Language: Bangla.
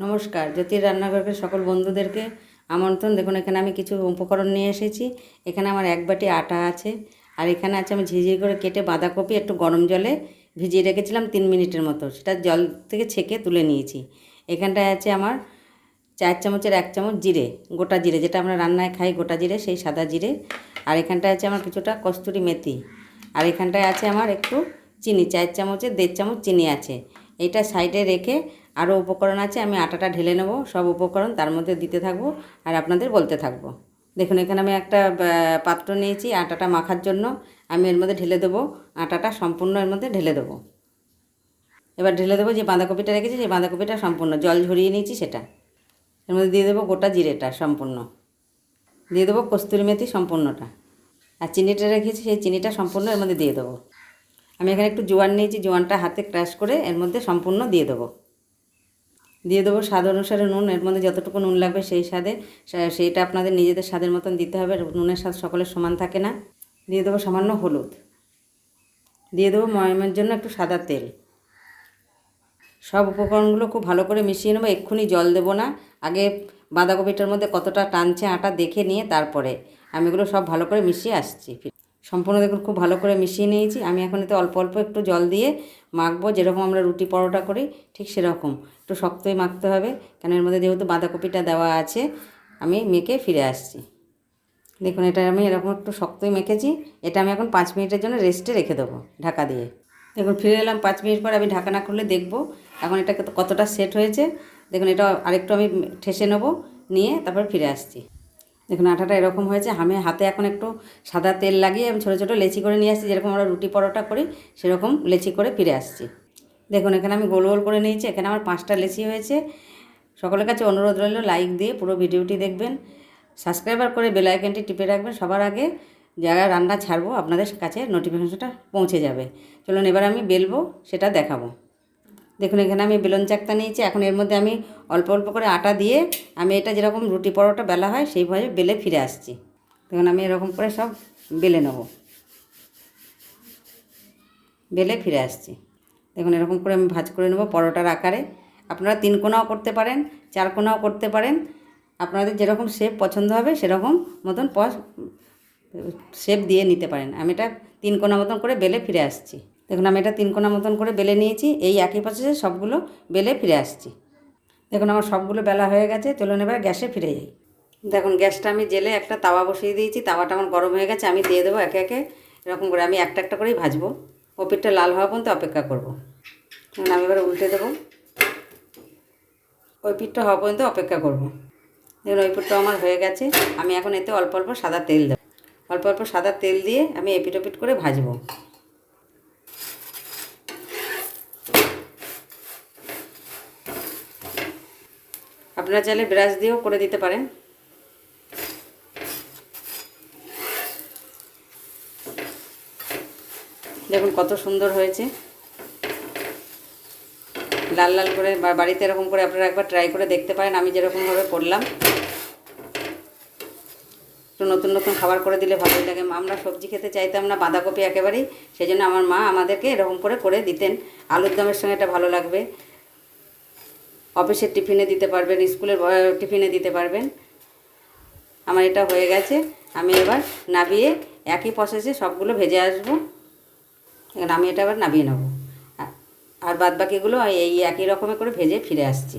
নমস্কার, জ্যোতির রান্নাঘরের সকল বন্ধুদেরকে আমন্ত্রণ। দেখুন, এখানে আমি কিছু উপকরণ নিয়ে এসেছি। এখানে আমার এক বাটি আটা আছে, আর এখানে আছে আমি ঝিঝির করে কেটে বাঁধাকপি একটু গরম জলে ভিজিয়ে রেখেছিলাম তিন মিনিটের মতো। সেটা জল থেকে ছেঁকে তুলে নিয়েছি। এখানটায় আছে আমার চার চামচের এক চামচ জিরে, গোটা জিরে, যেটা আমরা রান্নায় খাই গোটা জিরে, সেই সাদা জিরে। আর এখানটায় আছে আমার কিছুটা কস্তুরি মেথি। আর এখানটায় আছে আমার একটু চিনি, চার চামচের দেড় চামচ চিনি আছে। এইটা সাইডে রেখে আরও উপকরণ আছে, আমি আটাটা ঢেলে নেব, সব উপকরণ তার মধ্যে দিতে থাকব আর আপনাদের বলতে থাকব। দেখুন, এখানে আমি একটা পাত্র নিয়েছি আটাটা মাখার জন্য, আমি এর মধ্যে ঢেলে দেবো, আটাটা সম্পূর্ণ এর মধ্যে ঢেলে দেবো। এবার ঢেলে দেবো যে বাঁধাকপিটা রেখেছি, সেই বাঁধাকপিটা সম্পূর্ণ, জল ঝরিয়ে নিয়েছি সেটা। এর মধ্যে দিয়ে দেবো গোটা জিরেটা সম্পূর্ণ। দিয়ে দেবো কস্তুরি মেথি সম্পূর্ণটা। আর চিনিটা রেখেছি, সেই চিনিটা সম্পূর্ণ এর মধ্যে দিয়ে দেবো। আমি এখানে একটু জোয়ান নিয়েছি, জোয়ানটা হাতে ক্রাশ করে এর মধ্যে সম্পূর্ণ দিয়ে দেবো। দিয়ে দেবো স্বাদ অনুসারে নুন, এর মধ্যে যতটুকু নুন লাগবে সেই স্বাদে সেইটা আপনাদের নিজেদের স্বাদের মতন দিতে হবে, নুনের স্বাদ সকলের সমান থাকে না। দিয়ে দেবো সামান্য হলুদ। দিয়ে দেবো ময়মের জন্য একটু সাদা তেল। সব উপকরণগুলো খুব ভালো করে মিশিয়ে নেব, এক্ষুনি জল দেবো না। আগে বাঁধাকপিটার মধ্যে কতটা টানছে আটা দেখে নিয়ে তারপরে আমি এগুলো সব ভালো করে মিশিয়ে আসছি। সম্পূর্ণ দেখুন খুব ভালো করে মিশিয়ে নিয়েছি। আমি এখন এতে অল্প অল্প একটু জল দিয়ে মাখবো, যেরকম আমরা রুটি পরোটা করি, ঠিক সেরকম। একটু শক্তই মাখতে হবে, কেন এর মধ্যে যেহেতু বাঁধাকপিটা দেওয়া আছে, আমি মেখে ফিরে আসছি। দেখুন, এটা আমি এরকম একটু শক্তই মেখেছি, এটা আমি এখন পাঁচ মিনিটের জন্য রেস্টে রেখে দেবো ঢাকা দিয়ে। দেখুন, ফিরে এলাম পাঁচ মিনিট পর, আমি ঢাকা না খুলে দেখব এখন এটা কতটা সেট হয়েছে। দেখুন, এটা আরেকটু আমি ঠেসে নেব, নিয়ে তারপর ফিরে আসছি। দেখুন আটাটা এরকম হয়েছে। আমি হাতে এখন একটু সাদা তেল লাগিয়ে আমি ছোটো ছোটো লেচি করে নিয়ে আসছি। যেরকম আমরা রুটি পরোটা করি, সেরকম লেচি করে ফিরে আসছি। দেখুন, এখানে আমি গোল গোল করে নিয়েছি। এখানে আমার পাঁচটা লেচি হয়েছে। সকলের কাছে অনুরোধ রইল লাইক দিয়ে পুরো ভিডিওটি দেখবেন। সাবস্ক্রাইবার করে বেল আইকনটি টিপে রাখবেন। সবার আগে যারা রান্না ছাড়বো, আপনাদের কাছে নোটিফিকেশনটা পৌঁছে যাবে। চলুন, এবার আমি বেলবো, সেটা দেখাবো। দেখুন, এখানে আমি বেলুন চাকতা নিয়েছি। এখন এর মধ্যে আমি অল্প অল্প করে আটা দিয়ে আমি এটা যেরকম রুটি পরোটা বেলা হয় সেইভাবে বেলে ফিরে আসছি। দেখুন, আমি এরকম করে সব বেলে নেব। বেলে ফিরে আসছি। দেখুন, এরকম করে আমি ভাজ করে নেব পরোটার আকারে। আপনারা তিন কোনাও করতে পারেন, চার কোনাও করতে পারেন। আপনাদের যেরকম শেপ পছন্দ হবে, সেরকম মতন শেপ দিয়ে নিতে পারেন। আমি এটা তিন কোনা মতন করে বেলে ফিরে আসছি। দেখুন, আমি এটা তিন কোনা মতন করে বেলে নিয়েছি, এই একই প্রসেসে সবগুলো বেলে ফিরে আসছি। দেখুন, আমার সবগুলো বেলা হয়ে গেছে, চলুন এবার গ্যাসে ফিরে যাই। দেখুন, গ্যাসটা আমি জেলে একটা তাওয়া বসিয়ে দিয়েছি, তাওয়াটা আমার গরম হয়ে গেছে, আমি দিয়ে দেবো একে একে, এরকম করে আমি একটা একটা করেই ভাজবো। ওপিটটা লাল হওয়া পর্যন্ত অপেক্ষা করব। আমি এবার উল্টে দেবো। ওই হওয়া পর্যন্ত অপেক্ষা করব। দেখুন ওই পিঠটা আমার হয়ে গেছে, আমি এখন এতে অল্প অল্প সাদা তেল দেবো। অল্প অল্প সাদা তেল দিয়ে আমি এপিট ওপিট করে ভাজবো। আপনারা চাইলে ব্রাশ দিয়েও করে দিতে পারেন। দেখুন কত সুন্দর হয়েছে। লাল লাল করে বাড়িতে এরকম করে আপনারা একবার ট্রাই করে দেখতে পারেন, আমি যেরকমভাবে করলাম। একটু নতুন নতুন খাবার করে দিলে ভালোই লাগে। আমরা সবজি খেতে চাইতাম না, বাঁধাকপি একেবারেই। সেই জন্য আমার মা আমাদেরকে এরকম করে করে দিতেন। আলুর দমের সঙ্গে এটা ভালো লাগবে। অফিসের টিফিনে দিতে পারবেন, স্কুলের টিফিনে দিতে পারবেন। আমার এটা হয়ে গেছে। আমি এবার নাবিয়ে একই প্রসেসে সবগুলো ভেজে আসব। এখন আমি এটা আবার নাবিয়ে নেব। আর বাদ বাকিগুলো এই একই রকমের করে ভেজে ফিরে আসছি।